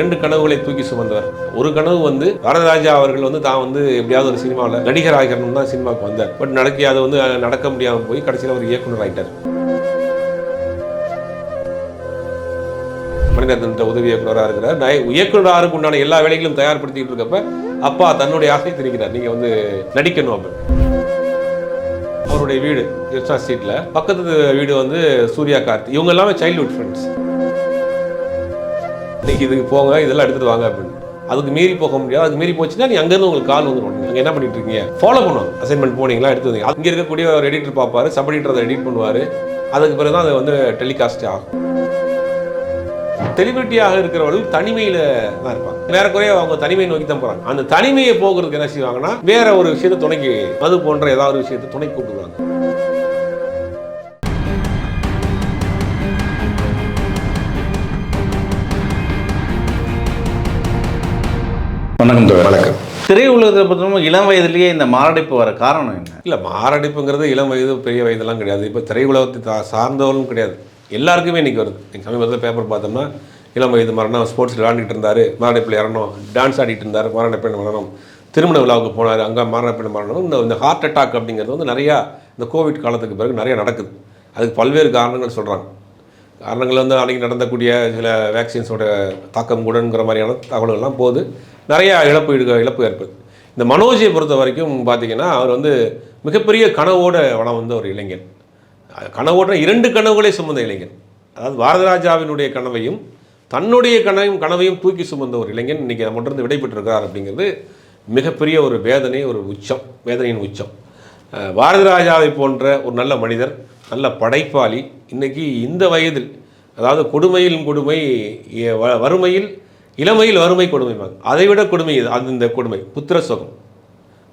ரெண்டு கனவுகளை தூக்கி சுமந்தவர். ஒரு கனவு வந்து வரதராஜா அவர்கள் வந்து தான் வந்து எப்படியாவது ஒரு சினிமாவில் நடிகர் ஆகணும் தான் சினிமாவுக்கு வந்தார். பட் நடக்கி அது வந்து நடக்க முடியாமல் போய் கடைசியில் ஒரு இயக்குனர் ஆயிட்டார். மணிரத்னத்த உதவி இயக்குனராக இருக்கிறார். நான் இயக்குனராருக்கு உண்டான எல்லா வேலைகளும் தயார்படுத்திக்கிட்டு இருக்கப்ப அப்பா தன்னுடைய ஆசை திரிக்கிறார் நீங்கள் வந்து நடிக்கணும் அப்படின்னு அவருடைய வீடு கிருஷ்ணா ஸ்ட்ரீட்டில் பக்கத்து வீடு வந்து சூர்யா கார்த்தி. இவங்க எல்லாமே சைல்ட்ஹுட் ஃப்ரெண்ட்ஸ் இன்னைக்கு இதுக்கு போங்க இதெல்லாம் எடுத்துட்டு வாங்க அப்படின்னு. அதுக்கு மீறி போக முடியாது. அதுக்கு மீறி போச்சுன்னா நீ அங்கேருந்து உங்களுக்கு கால் வந்துடும் நீங்கள் என்ன பண்ணிட்டு இருக்கீங்க? ஃபாலோ பண்ணுவாங்க அசைன்மெண்ட் போனீங்களா எடுத்து வந்தீங்க அங்கே இருக்கக்கூடிய ஒரு எடிட்டர் பார்ப்பாரு சப் எடிட்டர் அதை எடிட் பண்ணுவார். அதுக்கு பிறகு தான் அது வந்து டெலிகாஸ்ட் ஆகும். செலிபிரிட்டியாக இருக்கிறவர்கள் தனிமையில் தான் இருப்பாங்க. வேற குறைய அவங்க தனிமையை நோக்கி தான் போறாங்க. அந்த தனிமையை போகிறதுக்கு என்ன செய்வாங்கன்னா வேற ஒரு விஷயத்தை துணைக்கு அது போன்ற ஏதாவது ஒரு விஷயத்தை துணை கூப்பிடுவாங்க வணக்கம் வணக்கம். திரையுலகத்தை பொறுத்தவரை இளம் வயதிலேயே இந்த மாரடைப்பு வர காரணம் என்ன? இல்லை மாரடைப்புங்கிறது இளம் வயது பெரிய வயதெல்லாம் கிடையாது. இப்போ திரையுலகத்தை சார்ந்தவர்களும் கிடையாது. எல்லாருக்குமே இன்னைக்கு வருது. நீங்கள் சமீபத்தில் பேப்பர் பார்த்தோம்னா இளம் வயது மரணம் ஸ்போர்ட்ஸ் விளையாண்டுட்டு இருந்தார் மாரடைப்பில் இறணும் டான்ஸ் ஆடிட்டு இருந்தார் மாரடைப்பில் மரணம் திருமண விழாவுக்கு போனார் அங்கே மாரடைப்பில் மரணம் இந்த இந்த ஹார்ட் அட்டாக் அப்படிங்கிறது வந்து நிறையா இந்த கோவிட் காலத்துக்கு பிறகு நிறைய நடக்குது. அதுக்கு பல்வேறு காரணங்கள் சொல்கிறாங்க காரணங்கள் வந்து அன்றைக்கி நடந்தக்கூடிய சில வேக்சின்ஸோட தாக்கம் கூடங்கிற மாதிரியான தகவல்கள்லாம் போகுது. நிறையா இழப்பு இழப்பு ஏற்படுது இந்த மனோஜியை பொறுத்த வரைக்கும் பார்த்தீங்கன்னா அவர் வந்து மிகப்பெரிய கனவோட வளம் வந்த ஒரு இளைஞன். கனவோட இரண்டு கனவுகளே சுமந்த இளைஞன். அதாவது பாரதராஜாவினுடைய கனவையும் தன்னுடைய கனவையும் கனவையும் தூக்கி சுமந்த ஒரு இளைஞன். இன்றைக்கி நம்மகிட்ட விடைபெற்றிருக்கிறார் அப்படிங்கிறது மிகப்பெரிய ஒரு வேதனை ஒரு உச்சம் வேதனையின் உச்சம். அஹ் பாரதிராஜாவை போன்ற ஒரு நல்ல மனிதர் நல்ல படைப்பாளி இன்றைக்கி இந்த வயதில் அதாவது கொடுமையில் கொடுமை வ- வறுமையில் இளமையில் வறுமை கொடுமைவாங்க அதை விட கொடுமை இது அது இந்த கொடுமை. புத்திர சோகம்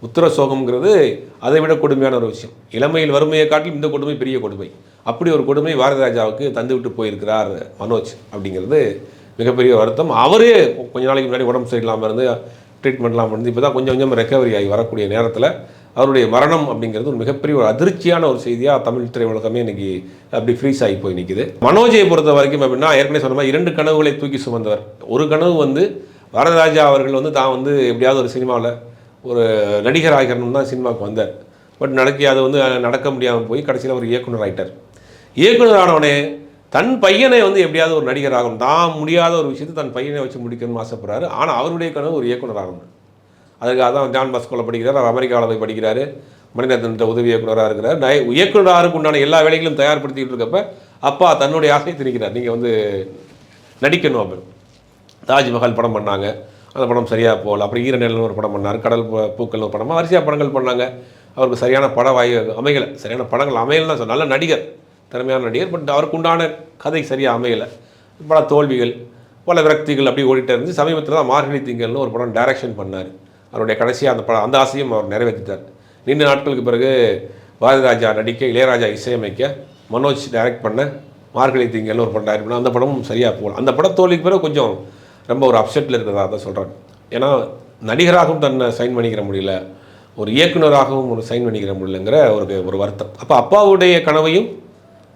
புத்திர சோகம்ங்கிறது அதை விட கொடுமையான ஒரு விஷயம். இளமையில் வறுமையை காட்டிலும் இந்த கொடுமை பெரிய கொடுமை. அப்படி ஒரு கொடுமை பாரதிராஜாவுக்கு தந்துவிட்டு போயிருக்கிறார் மனோஜ் அப்படிங்கிறது மிகப்பெரிய வருத்தம். அவரே கொஞ்ச நாளைக்கு முன்னாடி உடம்பு சரியில்லாமல் இருந்து ட்ரீட்மெண்ட்லாம் பண்ணி இப்போ தான் கொஞ்சம் கொஞ்சம் ரெக்கவரி ஆகி வரக்கூடிய நேரத்தில் அவருடைய மரணம் அப்படிங்கிறது ஒரு மிகப்பெரிய ஒரு அதிர்ச்சியான ஒரு செய்தியாக தமிழ் திரையுலகமே இன்னைக்கு அப்படி ஃப்ரீஸ் ஆகி போய் நிற்குது மனோஜையை பொறுத்த வரைக்கும் அப்படின்னா ஏற்கனவே சொன்ன மாதிரி இரண்டு கனவுகளை தூக்கி சுமந்தவர். ஒரு கனவு வந்து வரதராஜா அவர்கள் வந்து தான் வந்து எப்படியாவது ஒரு சினிமாவில் ஒரு நடிகர் ஆகணும் தான் சினிமாவுக்கு வந்தார். பட் நடக்கி அது வந்து நடக்க முடியாமல் போய் கடைசியில் ஒரு இயக்குனர் ஆகிட்டார் இயக்குனர் ஆனவனே தன் பையனை வந்து எப்படியாவது ஒரு நடிகர் ஆகணும் தான் முடியாத ஒரு விஷயத்தை தன் பையனை வச்சு முடிக்கணும்னு ஆசைப்படுறாரு. ஆனால் அவருடைய கனவு ஒரு இயக்குனர் ஆகணும். அதுக்காக தான் ஜான் மஸ்கோவில் படிக்கிறார் அவர் அமெரிக்காவில் போய் படிக்கிறாரு. மணிரத்னத்த உதவி இயக்குனராக இருக்கிறார். நய இயக்குனராருக்கு உண்டான எல்லா வேலைகளும் தயார்படுத்திக்கிட்டு இருக்கப்ப அப்பா தன்னுடைய ஆசையை திணிக்கிறார். நீங்கள் வந்து நடிக்கணும் அப்படின்னு தாஜ்மஹால் படம் பண்ணாங்க. அந்த படம் சரியாக போகல. அப்புறம் ஈரநிலன்னு ஒரு படம் பண்ணார். கடல் பூக்கள் ஒரு படம் வரிசையாக படங்கள் பண்ணாங்க. அவருக்கு சரியான பட வாயு அமையலை. சரியான படங்கள் அமையலைன்னு சொல்ல நல்ல நடிகர். திறமையான நடிகர். பட் அவருக்கு உண்டான கதை சரியாக அமையலை. பல தோல்விகள் பல விரக்திகள் அப்படி ஓடிட்டே இருந்து சமீபத்தில் தான் மார்கழி திங்கள்னு ஒரு படம் டைரக்ஷன் பண்ணார். அவருடைய கடைசியாக அந்த படம் அந்த ஆசையும் அவர் நிறைவேற்றிட்டார். நீண்ட நாட்களுக்கு பிறகு பாரதிராஜா நடிக்க இளையராஜா இசையமைக்க மனோஜ் டைரக்ட் பண்ண மார்கழி திங்கள்னு ஒரு படம் டைரக்ட் பண்ண அந்த படமும் சரியாக போகல. அந்த படம் தோல்விக்கு பிறகு கொஞ்சம் ரொம்ப ஒரு அப்செட்டில் இருக்கிறதா தான் சொல்கிறாங்க ஏன்னா நடிகராகவும் தன்னை சைன் பண்ணிக்கிற முடியல ஒரு இயக்குனராகவும் ஒரு சைன் பண்ணிக்கிற முடியலங்கிற ஒரு ஒரு வருத்தம். அப்போ அப்பாவுடைய கனவையும்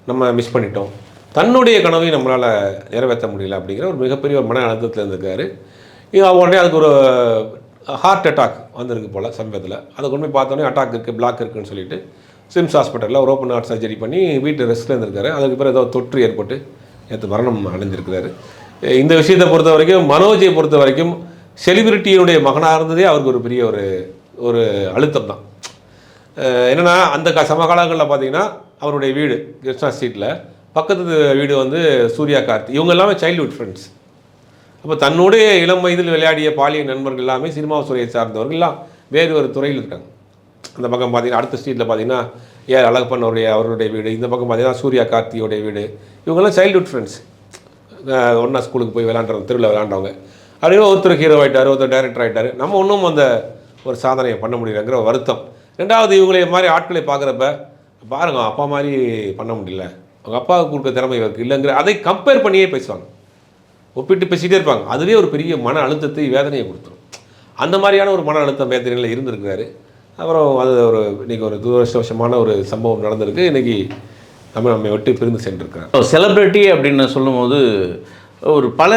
நம்ம மிஸ் பண்ணிட்டோம். தன்னுடைய கனவையும் நம்மளால் நிறைவேற்ற முடியல அப்படிங்கிற ஒரு மிகப்பெரிய ஒரு மன அழுத்தத்தில் இருந்திருக்காரு. உடனே அதுக்கு ஒரு ஹார்ட் அட்டாக் வந்திருக்கு போல் சமீபத்தில். அதை கொண்டு போய் பார்த்தோன்னே அட்டாக் இருக்குது பிளாக் இருக்குன்னு சொல்லிட்டு சிம்ஸ் ஹாஸ்பிட்டலில் ஒரு ஓப்பன் ஹார்ட் சர்ஜரி பண்ணி வீட்டு ரெஸ்ட்டில் இருந்திருக்காரு. அதுக்கு பிறகு ஏதோ தொற்று ஏற்பட்டு நேற்று மரணம் அடைஞ்சிருக்கிறாரு. இந்த விஷயத்தை பொறுத்த வரைக்கும் மனோஜை பொறுத்த வரைக்கும் செலிபிரிட்டியினுடைய மகனாக இருந்ததே அவருக்கு ஒரு பெரிய ஒரு ஒரு அழுத்தம் தான். என்னென்னா அந்த க சமகாலங்களில் பார்த்தீங்கன்னா அவருடைய வீடு கிருஷ்ணா ஸ்ட்ரீட்டில் பக்கத்து வீடு வந்து சூர்யா கார்த்தி. இவங்க எல்லாமே சைல்ட்ஹுட் ஃப்ரெண்ட்ஸ் அப்போ தன்னுடைய இளம் வயதில் விளையாடிய பாலிய நண்பர்கள் எல்லாமே சினிமா துறையை சார்ந்தவர்கள் எல்லாம் வேறு ஒரு துறையில் இருக்காங்க. அந்த பக்கம் பார்த்தீங்கன்னா அடுத்த ஸ்ட்ரீட்டில் பார்த்தீங்கன்னா ஏ அழகப்பன் அவருடைய அவருடைய வீடு இந்த பக்கம் பார்த்தீங்கன்னா சூர்யா கார்த்தியோடைய வீடு. இவங்கெல்லாம் சைல்ட்ஹுட் ஃப்ரெண்ட்ஸ் ஒன்றா ஸ்கூலுக்கு போய் விளாண்டுறவங்க திருவிழா விளாண்டவங்க அப்படியே ஒருத்தர் ஹீரோ ஆகிட்டார் ஒருத்தர் டைரக்டர் ஆகிட்டார் நம்ம ஒன்றும் அந்த ஒரு சாதனையை பண்ண முடியலங்கிற ஒரு வருத்தம். ரெண்டாவது இவங்களை மாதிரி ஆட்களை பார்க்குறப்ப பாருங்க அப்பா மாதிரி பண்ண முடியல. அவங்க அப்பாவுக்கு கொடுக்க திறமை இவருக்கு இல்லைங்கிற அதை கம்பேர் பண்ணியே பேசுவாங்க. ஒப்பிட்டு பேசிகிட்டே இருப்பாங்க. அதுவே ஒரு பெரிய மன அழுத்தத்தை வேதனையை கொடுத்துரும். அந்த மாதிரியான ஒரு மன அழுத்தம் வேதனையில் இருந்திருக்கிறாரு. அப்புறம் அது ஒரு இன்றைக்கி ஒரு துரதிருஷ்டவசமான ஒரு சம்பவம் நடந்திருக்கு. இன்றைக்கி நம்ம நம்மை விட்டு பிரிந்து சென்றிருக்கிறார். செலிப்ரிட்டி அப்படின்னு சொல்லும்போது ஒரு பல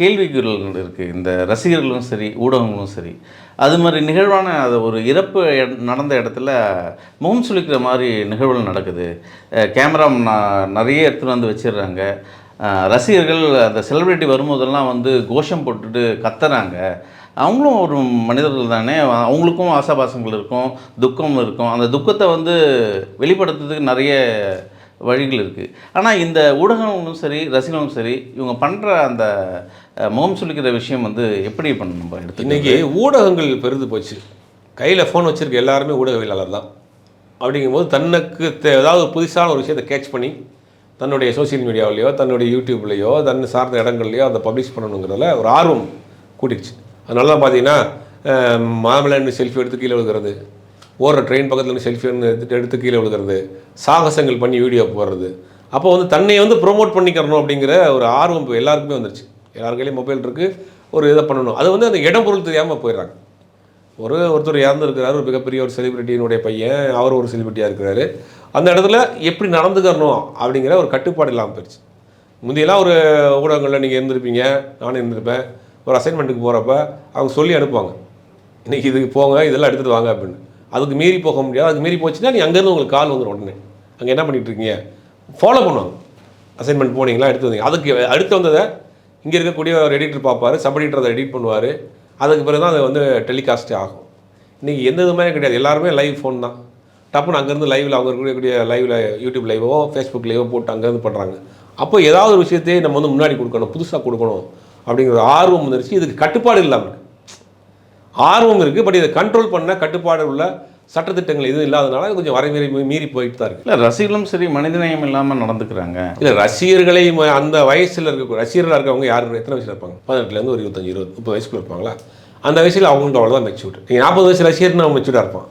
கேள்விகள் இருக்குது இந்த ரசிகர்களும் சரி ஊடகங்களும் சரி. அது மாதிரி நிகழ்வான அது ஒரு இறப்பு நடந்த இடத்துல முகம் சுழிக்கிற மாதிரி நிகழ்வுகள் நடக்குது. கேமரா நிறைய எடுத்துகிட்டு வந்து வச்சிடுறாங்க. ரசிகர்கள் அந்த செலிப்ரிட்டி வரும்போதெல்லாம் வந்து கோஷம் போட்டுட்டு கத்துறாங்க. அவங்களும் ஒரு மனிதர்கள் தானே. அவங்களுக்கும் ஆசாபாசங்கள் இருக்கும் துக்கம் இருக்கும். அந்த துக்கத்தை வந்து வெளிப்படுத்துறதுக்கு நிறைய வழிகள் இருக்குது ஆனால் இந்த ஊடகங்களும் சரி ரசிகர்களும் சரி இவங்க பண்ணுற அந்த முகம் சொல்லிக்கிற விஷயம் வந்து எப்படி பண்ண நம்ம எடுத்து இன்றைக்கி ஊடகங்கள் பெருது போச்சு. கையில் ஃபோன் வச்சுருக்க எல்லாருமே ஊடகவியலாளர் தான். அப்படிங்கும்போது தன்னுக்கு ஏதாவது புதுசான ஒரு விஷயத்தை கேட்ச் பண்ணி தன்னுடைய சோஷியல் மீடியாவிலையோ தன்னுடைய யூடியூப்லேயோ தன்னை சார்ந்த இடங்கள்லையோ அதை பப்ளிஷ் பண்ணணுங்கிறதுல ஒரு ஆர்வம் கூட்டிடுச்சு அதனால தான் பார்த்தீங்கன்னா மாமலன்னு செல்ஃபி எடுத்து கீழே விழுகிறது ஓடுற ட்ரெயின் பக்கத்தில் இருந்து செல்ஃபி எடுத்து எடுத்து கீழே விழுகிறது சாகசங்கள் பண்ணி வீடியோ போடுறது. அப்போ வந்து தன்னை வந்து ப்ரோமோட் பண்ணிக்கிறணும் அப்படிங்கிற ஒரு ஆர்வம் இப்போ எல்லாருக்குமே வந்துருச்சு. எல்லார் கையிலையும் மொபைல் இருக்குது ஒரு இதை பண்ணணும். அது வந்து அந்த இடம் பொருள் தெரியாமல் போயிடுறாங்க. ஒரு ஒருத்தர் இறந்துருக்கிறாரு ஒரு மிகப்பெரிய ஒரு செலிபிரிட்டியினுடைய பையன் அவர் ஒரு செலிபிரிட்டியாக இருக்கிறாரு. அந்த இடத்துல எப்படி நடந்துக்கிறணும் அப்படிங்கிற ஒரு கட்டுப்பாடு இல்லாமல் போயிடுச்சு முந்தையெல்லாம் ஒரு ஊடகங்களில் நீங்கள் இருந்திருப்பீங்க நானும் இருந்திருப்பேன். ஒரு அசைன்மெண்ட்டுக்கு போகிறப்ப அவங்க சொல்லி அனுப்புவாங்க. இன்னைக்கு இதுக்கு போங்க இதெல்லாம் எடுத்துகிட்டு வாங்க அப்படின்னு. அதுக்கு மீறி போக முடியாது. அதுக்கு மீறி போச்சுன்னா நீங்கள் அங்கேருந்து உங்களுக்கு கால் வந்துடும் உடனே. அங்கே என்ன பண்ணிகிட்டு இருக்கீங்க? ஃபாலோ பண்ணுவாங்க. அசைன்மெண்ட் போனீங்களா எடுத்து வந்தீங்க அதுக்கு அடுத்து வந்ததை இங்கே இருக்கக்கூடிய ஒரு எடிட்டர் பார்ப்பார் சப் எடிட்டர் அதை எடிட் பண்ணுவார். அதுக்கு பிறகு தான் அது வந்து டெலிகாஸ்டே ஆகும். இன்றைக்கி எந்த இதுவுமே கிடையாது. எல்லாருமே லைவ் ஃபோன் தான். டப்புன்னு அங்கேருந்து லைவில் அவங்க இருக்கக்கூடிய லைவில் யூடியூப் லைவோ ஃபேஸ்புக் லைவோ போட்டு அங்கேருந்து பண்ணுறாங்க அப்போ ஏதாவது ஒரு விஷயத்தையே நம்ம வந்து முன்னாடி கொடுக்கணும் புதுசாக கொடுக்கணும் அப்படிங்கிற ஆர்வம் வந்துருச்சு. இதுக்கு கட்டுப்பாடு இல்லாமல் இருக்கு ஆர்வம் இருக்குது பட் இதை கண்ட்ரோல் பண்ண கட்டுப்பாடு உள்ள சட்டத்திட்டங்கள் எதுவும் இல்லாதனால கொஞ்சம் வரைமுறை மீறி போயிட்டு தான் இருக்குது இல்லை ரசிகர்களும் சரி மனிதநேயம் இல்லாமல் நடந்துக்கிறாங்க. இல்லை ரசிகர்களை ம- அந்த வயசில் இருக்க ரசிகர்களாக இருக்கவங்க யார் எத்தனை வயசில் இருப்பாங்க? பதினெட்டுலேருந்து ஒரு இருபத்தஞ்சு இருபது முப்பது வயசுக்குள்ள இருப்பாங்களா? அந்த வயசில் அவங்களுக்கு அவ்வளோதான் மெச்சூர்டு நீங்கள் நாற்பது வயசு ரசிகர்னு அவன் மெச்சூர்டாக இருப்பான்.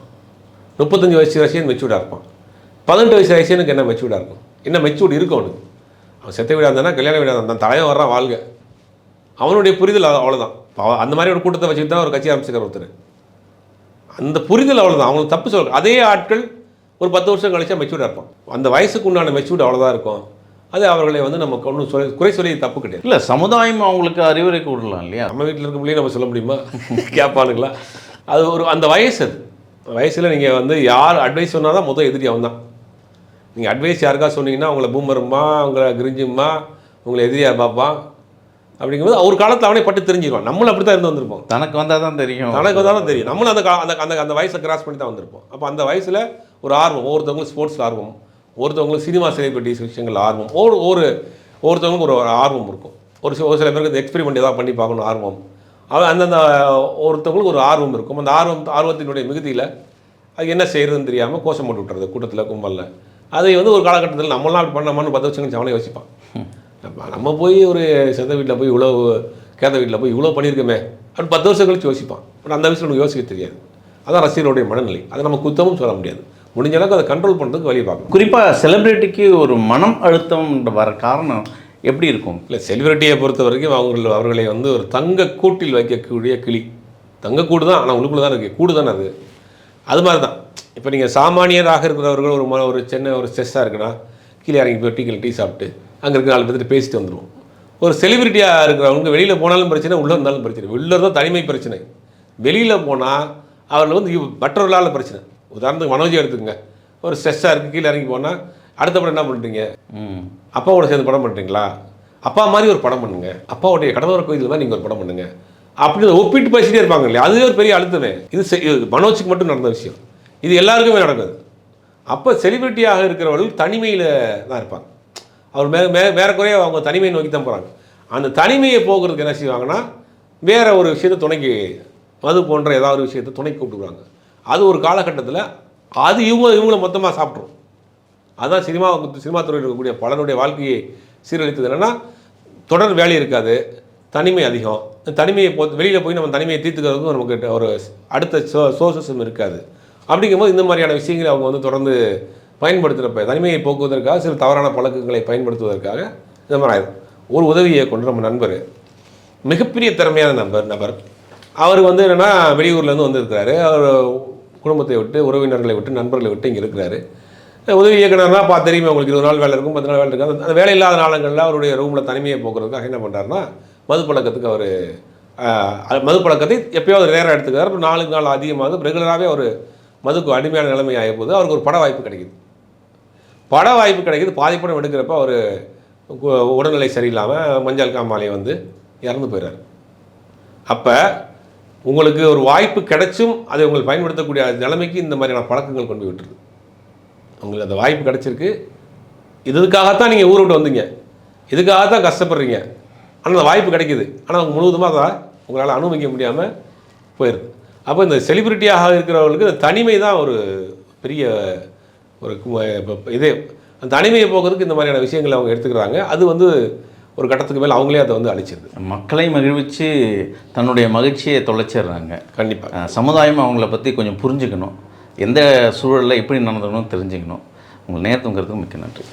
முப்பத்தஞ்சு வயசு ரசிகன் மெச்சூர்டாக இருப்பான். பதினெட்டு வயசு ரசிகனுக்கு என்ன மெச்சூர்டாக இருக்கும்? என்ன மெச்சூர்டு இருக்கும் அவனுக்கு? அவன் செத்த வீடாக இருந்தானா கல்யாண வீடாக இருந்தான்? தலைவன் வர்றான் வாழ்க. அவனுடைய புரிதல் அது- அவ்வளவுதான். அவ- அந்த மாதிரி ஒரு கூட்டத்தை வச்சுட்டு தான் ஒரு கட்சி ஆரம்பிச்சுக்கிற ஒருத்தர். அந்த புரிதல் அவ்வளவுதான். அவங்களுக்கு தப்பு சொல்ல அதே ஆட்கள் ஒரு பத்து வருஷம் கழிச்சா மெச்சூர்டாக இருப்பான். அந்த வயசுக்கு உண்டான மெச்சூர்டு அவ்வளோதான் இருக்கும். அது அவர்களை வந்து நமக்கு ஒன்றும் சொல்லி குறை சொல்லி தப்பு கிடையாது. இல்லை சமுதாயம் அவங்களுக்கு அறிவுரை கூடலாம் இல்லையா? நம்ம வீட்டில் இருக்க முடியும் நம்ம சொல்ல முடியுமா? கேட்பானுங்களா அது ஒரு அந்த வயசு அது. வயசில் நீங்கள் வந்து யார் அட்வைஸ் சொன்னால் தான் முதல் எதிரி அவன் தான் நீங்கள் அட்வைஸ் யாருக்கா சொன்னீங்கன்னா உங்களை பூமருமா உங்களை கிரிஞ்சும்மா உங்களை எதிரியாக பார்ப்பான் அப்படிங்கும்போது ஒரு காலத்தில் அவனே பட்டு தெரிஞ்சிருவான். நம்மளும் அப்படி தான் இருந்து வந்திருப்போம். தனக்கு வந்தால் தான் தெரியும். தனக்கு தான் தெரியும். நம்மளும் அந்த அந்த அந்த அந்த வயசை கிராஸ் பண்ணி தான் வந்திருப்போம். அப்போ அந்த வயசில் ஒரு ஆர்வம். ஒவ்வொருத்தவங்களுக்கு ஸ்போர்ட்ஸில் ஆர்வம். ஒருத்தவங்களுக்கு சினிமா செலிபிரிட்டிஸ் விஷயங்கள் ஆர்வம். ஒரு ஒரு ஒவ்வொருத்தவங்களுக்கு ஒரு ஆர்வம் இருக்கும். ஒரு சில ஒரு சில பேருக்கு எக்ஸ்பெரிமெண்ட் ஏதாவது பண்ணி பார்க்கணும் ஆர்வம். அவன் அந்தந்த ஒருத்தவங்களுக்கு ஒரு ஆர்வம் இருக்கும். அந்த ஆர்வம் ஆர்வத்தினுடைய மிகுதியில் அது என்ன செய்யறதுன்னு தெரியாமல் கோஷம் போட்டு விட்டுறது கூட்டத்தில் கும்பலில். அதை வந்து ஒரு காலகட்டத்தில் நம்மளாம் அப்படி பண்ணாமான்னு பத்து வருஷம் கழிச்சு அவனே யோசிப்பான். நம்ம போய் ஒரு செத்த வீட்டில் போய் இவ்வளோ கேத வீட்டில் போய் இவ்வளோ பண்ணியிருக்கோமே அப்படி பத்து வருஷம் கழிச்சு யோசிப்பான். பட் அந்த விஷயம் நமக்கு யோசிக்க தெரியாது. அதான் ரசிகர்களுடைய மனநிலை. அதை நம்ம குத்தமும் சொல்ல முடியாது. முடிஞ்ச அளவுக்கு அதை கண்ட்ரோல் பண்ணுறதுக்கு வழி பார்க்கணும். குறிப்பாக செலிபிரிட்டிக்கு ஒரு மனம் அழுத்தம் வர காரணம் எப்படி இருக்கும்? இல்லை செலிபிரிட்டியை பொறுத்த வரைக்கும் அவங்கள் அவர்களை வந்து ஒரு தங்க கூட்டில் வைக்கக்கூடிய கிளி. தங்கக்கூடு தான் ஆனால் உள்ளுக்குள்ள தான் இருக்குது கூடு தானே அது. அது மாதிரி தான் இப்போ நீங்கள் சாமானியராக இருக்கிறவர்கள் ஒரு ம- ஒரு சின்ன ஒரு ஸ்ட்ரெஸ்ஸாக இருக்குன்னா கீழே இறங்கி போய் டீ டீ சாப்பிட்டு அங்கே இருக்க நாலு பேர்த்து பேசிட்டு வந்துடுவோம் ஒரு செலிபிரிட்டியாக இருக்கிறவங்க வெளியில் போனாலும் பிரச்சனை உள்ளே இருந்தாலும் பிரச்சனை. உள்ளே இருந்தால் தனிமை பிரச்சனை. வெளியில் போனால் அவர்கள் வந்து மற்றவர்களால் பிரச்சனை. உதாரணத்துக்கு மனோஜி எடுத்துக்கங்க. ஒரு ஸ்ட்ரெஸ்ஸாக இருக்குது கீழே இறங்கி போனால் அடுத்த படம் என்ன பண்ணுறீங்க ம். அப்பாவோட சேர்ந்து படம் பண்ணுறீங்களா அப்பா மாதிரி ஒரு படம் பண்ணுங்க. அப்பாவுடைய கடலோர கோயில் மாதிரி நீங்கள் ஒரு படம் பண்ணுங்க. அப்படின்னு ஒப்பிட்டு பேசிட்டே இருப்பாங்க இல்லையா? அதுவே ஒரு பெரிய அழுத்தமே. இது இது மனோஜுக்கு மட்டும் நடந்த விஷயம். இது எல்லாருக்குமே நடக்குது அப்போ செலிபிரிட்டியாக இருக்கிறவர்கள் தனிமையில் தான் இருப்பாங்க. அவர் மே மே வேறக்குறைய அவங்க தனிமையை நோக்கி தான் போகிறாங்க அந்த தனிமையை போகிறதுக்கு என்ன செய்வாங்கன்னா வேற ஒரு விஷயத்தை துணைக்கு மது போன்ற ஏதாவது ஒரு விஷயத்தை துணைக்கு கூப்பிட்டுக்குறாங்க அது ஒரு காலகட்டத்தில் அது இவங்க இவங்கள மொத்தமாக சாப்பிட்ரும் அதுதான் சினிமா சினிமா துறையில் இருக்கக்கூடிய பலருடைய வாழ்க்கையை சீரழித்தது என்னென்னா தொடர் வேலை இருக்காது தனிமை அதிகம். இந்த தனிமையை போ வெளியில் போய் நம்ம தனிமையை தீர்த்துக்கிறதுக்கும் நமக்கு ஒரு அடுத்த சோ சோர்சஸும் இருக்காது. அப்படிங்கும்போது இந்த மாதிரியான விஷயங்களை அவங்க வந்து தொடர்ந்து பயன்படுத்துகிறப்ப தனிமையை போக்குவதற்காக சில தவறான பழக்கங்களை பயன்படுத்துவதற்காக இந்த மாதிரி ஆயிடும் ஒரு உதவியை கொண்டு நம்ம நண்பர் மிகப்பெரிய திறமையான நபர் நபர். அவர் வந்து என்னென்னா வெளியூர்லேருந்து வந்திருக்கிறாரு. அவர் குடும்பத்தை விட்டு உறவினர்களை விட்டு நண்பர்களை விட்டு இங்கே இருக்கிறாரு. உதவி இயக்குனர்னா பார்த்து தெரியுமே உங்களுக்கு இருபது நாள் வேலை இருக்கும் பத்து நாள் வேலை இருக்கும் அந்த- வேலை இல்லாத நாளங்களில் அவருடைய ரூமில் தனிமையை போக்குறதுக்காக என்ன பண்ணுறாருன்னா மது பழக்கத்துக்கு அவர் மது பழக்கத்தை எப்பயாவது நேரம் எடுத்துக்கிறார். அப்புறம் நாளுக்கு நாள் அதிகமாக ரெகுலராகவே ஒரு மதுக்கு அடிமையான நிலைமை ஆகிய போது அவருக்கு ஒரு பட வாய்ப்பு கிடைக்குது. பட வாய்ப்பு கிடைக்குது. பாதி படம் எடுக்கிறப்ப அவர் உடல்நிலை சரியில்லாமல் மஞ்சள் காமாலை வந்து இறந்து போயிடுறாரு அப்போ உங்களுக்கு ஒரு வாய்ப்பு கிடைச்சும் அதை உங்களுக்கு பயன்படுத்தக்கூடிய நிலைமைக்கு இந்த மாதிரியான பழக்கங்கள் கொண்டு விட்டுருது. உங்களுக்கு அந்த வாய்ப்பு கிடைச்சிருக்கு. இதுக்காகத்தான் நீங்கள் ஊரை விட்டு வந்தீங்க. இதுக்காகத்தான் கஷ்டப்படுறீங்க. ஆனால் அந்த வாய்ப்பு கிடைக்குது. ஆனால் முழுவதுமாக அதை உங்களால் அனுபவிக்க முடியாமல் போயிடுது அப்போ இந்த செலிபிரிட்டியாக இருக்கிறவங்களுக்கு இந்த தனிமை தான் ஒரு பெரிய ஒரு இதே அந்த தனிமையை போக்குறதுக்கு இந்த மாதிரியான விஷயங்களை அவங்க எடுத்துக்கிறாங்க. அது வந்து ஒரு கட்டத்துக்கு மேலே அவங்களே அதை வந்து அழிச்சிருது. மக்களை மகிழ்விச்சு தன்னுடைய மகிழ்ச்சியை தொலைச்சிடுறாங்க. கண்டிப்பாக சமுதாயம் அவங்கள பற்றி கொஞ்சம் புரிஞ்சுக்கணும். எந்த சூழலில் எப்படி நடந்துக்கணும் தெரிஞ்சுக்கணும். உங்கள் நேரத்துங்கிறதுக்கு மிக்க நன்றி.